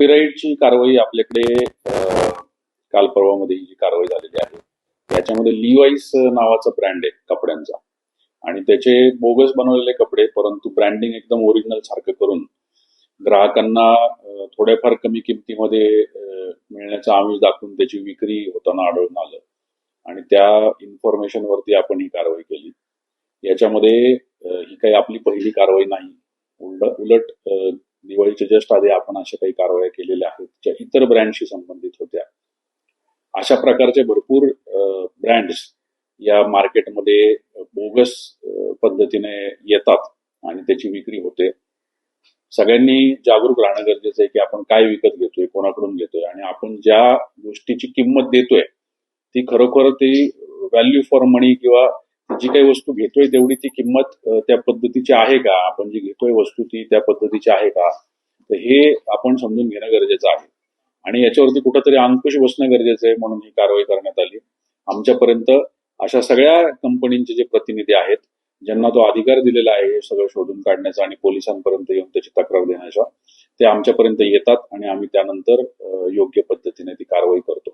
कॉपीराईटची कारवाई आपल्याकडे काल परवामध्ये ही जी कारवाई झालेली आहे त्याच्यामध्ये लिवाईस नावाचा ब्रँड आहे कपड्यांचा. आणि त्याचे बोगस बनवलेले कपडे परंतु ब्रँडिंग एकदम ओरिजिनल सारखं करून ग्राहकांना थोड्याफार कमी किमतीमध्ये मिळण्याचा आमिष दाखवून त्याची विक्री होताना आढळून आलं. आणि त्या इन्फॉर्मेशन वरती आपण ही कारवाई केली. याच्यामध्ये ही काही आपली पहिली कारवाई नाही. उलट उलट दिवाळीच्या जस्ट आधी आपण अशा काही कारवाया केलेल्या आहेत ज्या इतर ब्रँडशी संबंधित होत्या अशा प्रकारचे भरपूर ब्रँड्स या मार्केटमध्ये बोगस पद्धतीने येतात आणि त्याची विक्री होते. सगळ्यांनी जागरूक राहणं गरजेचं आहे की आपण काय विकत घेतोय कोणाकडून घेतोय आणि आपण ज्या गोष्टीची किंमत देतोय ती खरोखर ती व्हॅल्यू फॉर मनी किंवा जी काही वस्तू घेतोय तेवढी ती किंमत त्या पद्धतीची आहे का? आपण जी घेतोय वस्तू ती त्या पद्धतीची आहे का? तर हे आपण समजून घेणं गरजेचं आहे. आणि याच्यावरती कुठंतरी अंकुश बसणं गरजेचं आहे म्हणून ही कारवाई करण्यात आली. आमच्यापर्यंत अशा सगळ्या कंपनींचे जे प्रतिनिधी आहेत ज्यांना तो अधिकार दिलेला आहे हे सगळं शोधून काढण्याचा आणि पोलिसांपर्यंत येऊन त्याची तक्रार देण्याचा ते आमच्यापर्यंत येतात आणि आम्ही त्यानंतर योग्य पद्धतीने ती कारवाई करतो.